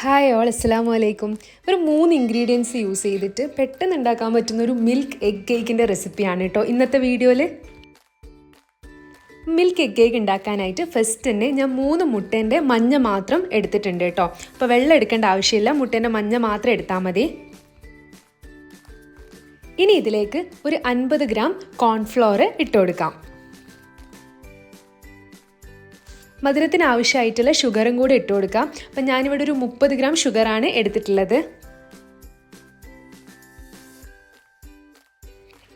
Hi all അസ്സാം വലൈക്കും ഒരു മൂന്ന് ഇൻഗ്രീഡിയൻസ് യൂസ് ചെയ്തിട്ട് പെട്ടെന്ന് ഉണ്ടാക്കാൻ പറ്റുന്ന ഒരു മിൽക്ക് എഗ് കേക്കിന്റെ റെസിപ്പിയാണ് കേട്ടോ ഇന്നത്തെ വീഡിയോയിൽ മിൽക്ക് എഗ് കേക്ക് ഉണ്ടാക്കാനായിട്ട് ഫസ്റ്റ് തന്നെ ഞാൻ മൂന്ന് മുട്ടേന്റെ മഞ്ഞ മാത്രം എടുത്തിട്ടുണ്ട് കേട്ടോ അപ്പോൾ വെള്ളം എടുക്കേണ്ട ആവശ്യമില്ല മുട്ടേന്റെ മഞ്ഞ മാത്രം എടുത്താൽ മതി. ഇനി ഇതിലേക്ക് ഒരു അൻപത് ഗ്രാം കോൺഫ്ലോർ ഇട്ട് കൊടുക്കാം. മധുരത്തിന് ആവശ്യമായിട്ടുള്ള ഷുഗറും കൂടി ഇട്ട് കൊടുക്കാം. അപ്പം ഞാനിവിടെ ഒരു മുപ്പത് ഗ്രാം ഷുഗറാണ് എടുത്തിട്ടുള്ളത്.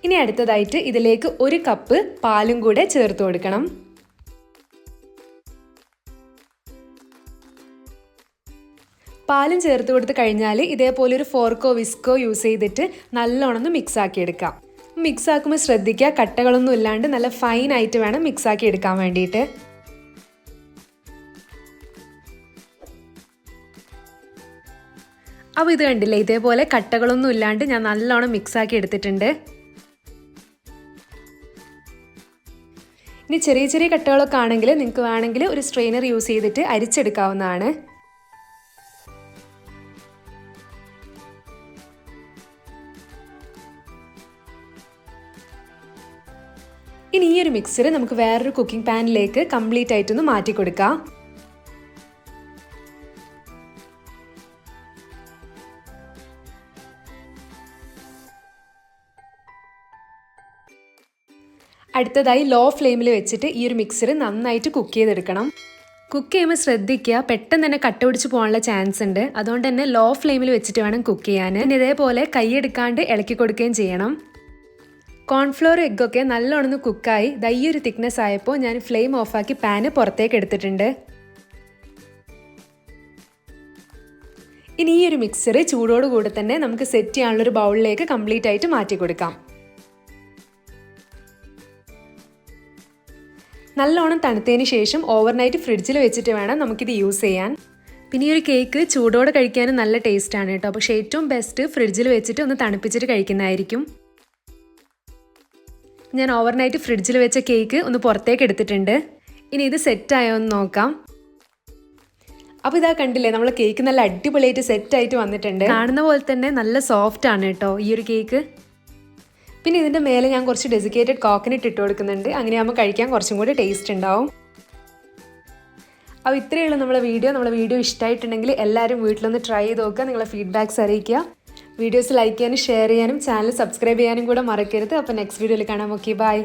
ഇനി അടുത്തതായിട്ട് ഇതിലേക്ക് ഒരു കപ്പ് പാലും കൂടെ ചേർത്ത് കൊടുക്കണം. പാലും ചേർത്ത് കൊടുത്ത് കഴിഞ്ഞാൽ ഇതേപോലെ ഒരു ഫോർക്കോ വിസ്കോ യൂസ് ചെയ്തിട്ട് നല്ലോണം ഒന്ന് മിക്സ് ആക്കി എടുക്കാം. മിക്സ് ആക്കുമ്പോൾ ശ്രദ്ധിക്കുക കട്ടകളൊന്നും ഇല്ലാണ്ട് നല്ല ഫൈൻ ആയിട്ട് വേണം മിക്സ് ആക്കി എടുക്കാൻ വേണ്ടിയിട്ട്. അപ്പോൾ ഇത് കണ്ടില്ലേ? ഇതേപോലെ കട്ടകളൊന്നും ഇല്ലാണ്ട് ഞാൻ നല്ലോണം മിക്സാക്കി എടുത്തിട്ടുണ്ട്. ഇനി ചെറിയ ചെറിയ കട്ടകളൊക്കെ ആണെങ്കിൽ നിങ്ങൾക്ക് വേണമെങ്കിൽ ഒരു സ്ട്രെയിനർ യൂസ് ചെയ്തിട്ട് അരിച്ചെടുക്കാവുന്നതാണ്. ഇനി ഈ ഒരു മിക്സർ നമുക്ക് വേറൊരു കുക്കിംഗ് പാനിലേക്ക് കംപ്ലീറ്റ് ആയിട്ടൊന്ന് മാറ്റി കൊടുക്കാം അടുത്തതായി ലോ ഫ്ലെയിമിൽ വെച്ചിട്ട് ഈ ഒരു മിക്സർ നന്നായിട്ട് കുക്ക് ചെയ്തെടുക്കണം. കുക്ക് ചെയ്യുമ്പോൾ ശ്രദ്ധിക്കുക പെട്ടെന്ന് തന്നെ കട്ട പിടിച്ച് പോകാനുള്ള ചാൻസ് ഉണ്ട്. അതുകൊണ്ട് തന്നെ ലോ ഫ്ലെയിമിൽ വെച്ചിട്ട് വേണം കുക്ക് ചെയ്യാൻ. പിന്നെ ഇതേപോലെ കൈയെടുക്കാണ്ട് ഇളക്കി കൊടുക്കുകയും ചെയ്യണം. കോൺഫ്ലോർ എഗ്ഗൊക്കെ നല്ലോണം കുക്കായി ദയ്യൊരു ഒരു തിക്നെസ് ആയപ്പോൾ ഞാൻ ഫ്ലെയിം ഓഫാക്കി പാന് പുറത്തേക്ക് എടുത്തിട്ടുണ്ട്. ഇനി ഈ ഒരു മിക്സർ ചൂടോടുകൂടി തന്നെ നമുക്ക് സെറ്റ് ചെയ്യാനുള്ളൊരു ബൗളിലേക്ക് കംപ്ലീറ്റ് ആയിട്ട് മാറ്റി കൊടുക്കാം. നല്ലോണം തണുത്തതിന് ശേഷം ഓവർനൈറ്റ് ഫ്രിഡ്ജിൽ വെച്ചിട്ട് വേണം നമുക്കിത് യൂസ് ചെയ്യാൻ. പിന്നെ ഈ ഒരു കേക്ക് ചൂടോടെ കഴിക്കാനും നല്ല ടേസ്റ്റാണ് കേട്ടോ. പക്ഷേ ഏറ്റവും ബെസ്റ്റ് ഫ്രിഡ്ജിൽ വെച്ചിട്ട് ഒന്ന് തണുപ്പിച്ചിട്ട് കഴിക്കുന്നതായിരിക്കും. ഞാൻ ഓവർനൈറ്റ് ഫ്രിഡ്ജിൽ വെച്ച കേക്ക് ഒന്ന് പുറത്തേക്ക് എടുത്തിട്ടുണ്ട്. ഇനി ഇത് സെറ്റായോ എന്ന് നോക്കാം. അപ്പോൾ ഇതാ കണ്ടില്ലേ നമ്മൾ കേക്ക് നല്ല അടിപൊളിയായിട്ട് സെറ്റായിട്ട് വന്നിട്ടുണ്ട്. കാണുന്ന പോലെ തന്നെ നല്ല സോഫ്റ്റ് ആണ് കേട്ടോ ഈ ഒരു കേക്ക് പിന്നെ ഇതിന്റെ മേലെ ഞാൻ കുറച്ച് ഡെസിക്കേറ്റഡ് കോക്കനട്ട് ഇട്ട് കൊടുക്കുന്നുണ്ട്. അങ്ങനെയാകുമ്പോൾ കഴിക്കാൻ കുറച്ചും കൂടി ടേസ്റ്റ് ഉണ്ടാവും. അപ്പോൾ ഇത്രയേ ഉള്ളൂ നമ്മളെ വീഡിയോ നമ്മളെ വീഡിയോ ഇഷ്ടമായിട്ടുണ്ടെങ്കിൽ എല്ലാവരും വീട്ടിലൊന്ന് ട്രൈ ചെയ്ത് നോക്കുക. നിങ്ങളെ ഫീഡ്ബാക്ക്സ് അറിയിക്കുക. വീഡിയോസ് ലൈക്ക് ചെയ്യാനും ഷെയർ ചെയ്യാനും ചാനൽ സബ്സ്ക്രൈബ് ചെയ്യാനും കൂടെ മറക്കരുത്. അപ്പോൾ നെക്സ്റ്റ് വീഡിയോയിൽ കാണാം. Okay bye